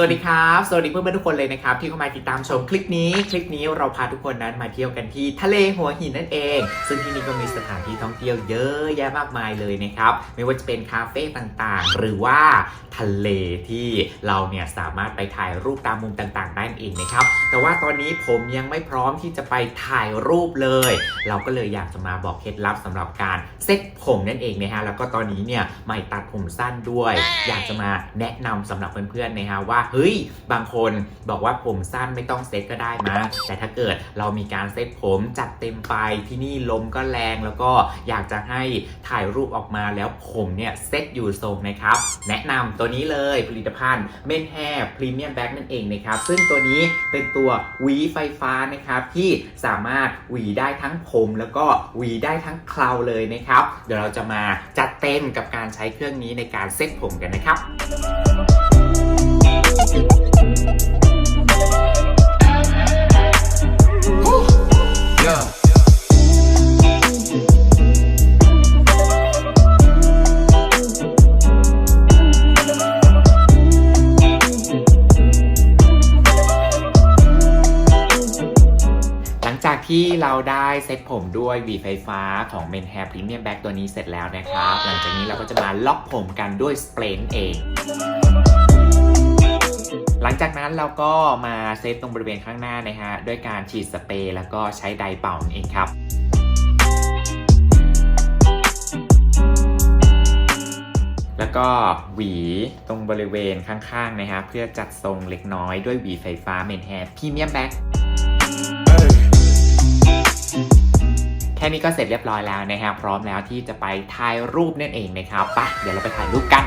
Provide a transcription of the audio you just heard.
สวัสดีครับ สวัสดีเพื่อนๆทุกคนเลยนะครับ ที่เข้ามาติดตามชมคลิปนี้ คลิปนี้เราพาทุกคนนั้นมาเที่ยวกันที่ทะเลหัวหินนั่นเอง ซึ่งที่นี่ก็มีสถานที่ท่องเที่ยวเยอะแยะมากมายเลยนะครับ ไม่ว่าจะเป็นคาเฟ่ต่างๆ หรือว่าทะเลที่เราเนี่ยสามารถไปถ่ายรูปตามมุมต่างๆได้เองนะครับ แต่ว่าตอนนี้ผมยังไม่พร้อมที่จะไปถ่ายรูปเลย เราก็เลยอยากจะมาบอกเคล็ดลับสำหรับการเซ็ตผมนั่นเองนะฮะ แล้วก็ตอนนี้เนี่ยใหม่ตัดผมสั้นด้วย อยากจะมาแนะนำสำหรับเพื่อนๆนะฮะว่าเฮ้ย บางคนบอกว่าผมสั้นไม่ต้องเซ็ตก็ได้นะ แต่ถ้าเกิดเรามีการเซ็ตผมจัดเต็มไปที่นี่ลมก็แรงแล้วก็อยากจะให้ถ่ายรูปออกมาแล้วผมเนี่ยเซ็ตอยู่ทรงนะครับ แนะนำตัวนี้เลยผลิตภัณฑ์เมนแฮร์พรีเมียมแบ็กนั่นเองนะครับ ซึ่งตัวนี้เป็นตัวหวีไฟฟ้านะครับที่สามารถหวีได้ทั้งผมแล้วก็หวีได้ทั้งเคราเลยนะครับ เดี๋ยวเราจะมาจัดเต็มกับการใช้เครื่องนี้ในการเซ็ตผมกันนะครับ จากที่เราได้เซ็ตผมด้วยวีไฟฟ้าของ Men Hair Premium Back ตัวนี้เสร็จแล้วนะครับ หลังจากนี้เราก็จะมาล็อกผมกันด้วยสเปรย์เอง หลังจากนั้นเราก็มาเซตตรงบริเวณข้างหน้านะฮะด้วยการฉีดสเปรย์แล้วก็ใช้ไดร์เป่าเองครับแล้วก็หวีตรงบริเวณข้างๆนะฮะเพื่อจัดทรงเล็กน้อยด้วยหวีไฟฟ้า Men Hair Premium Back แค่นี้ก็เสร็จเรียบร้อยแล้วนะครับพร้อมแล้วที่จะไปถ่ายรูปนั่นเองนะครับไปะเดี๋ยวเราไปถ่ายรูปกัน